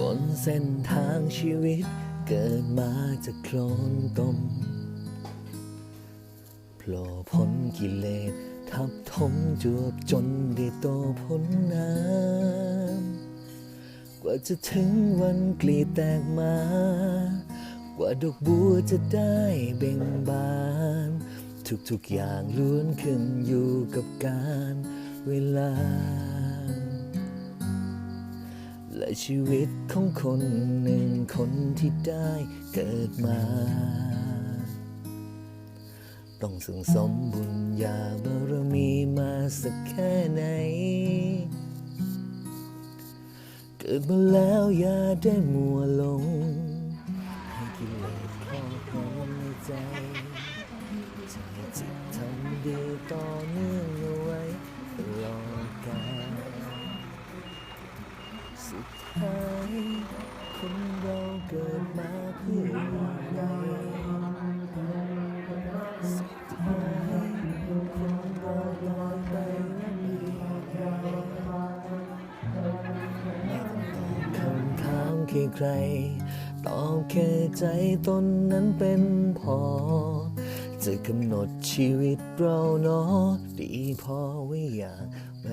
บนเส้นทางชีวิตเกิดมาจากโคลนตมโผล่พ้นกิเลสทับถมจวบจนได้โตพ้นน้ำ กว่าจะถึงวันกลีแตกมา กว่าดอกบัวจะได้เบ่งบาน ทุกๆอย่างล้วนขึ้นอยู่กับการเวลา และชีวิตของคนหนึ่งคนที่ได้เกิดมา ต้องสังสมบุญญาบารมีมาสักแค่ไหน เกิดมาแล้วอย่าได้มัวลง ให้กิเลสครอบงในใจใจจิตทำดีต่อเนื่องเอาไว้ตลอดกาล สุดท้ายคนเราเกิดมาเพื่ออะไรสุดท้ายคนเราลอยไปและมีใครไม่ต้องตอบคำถามแค่ใคร ตอบแค่ใจตนนั้นเป็นพอ จะกำหนดชีวิตเราเนาะดีพอไว้อย่างไร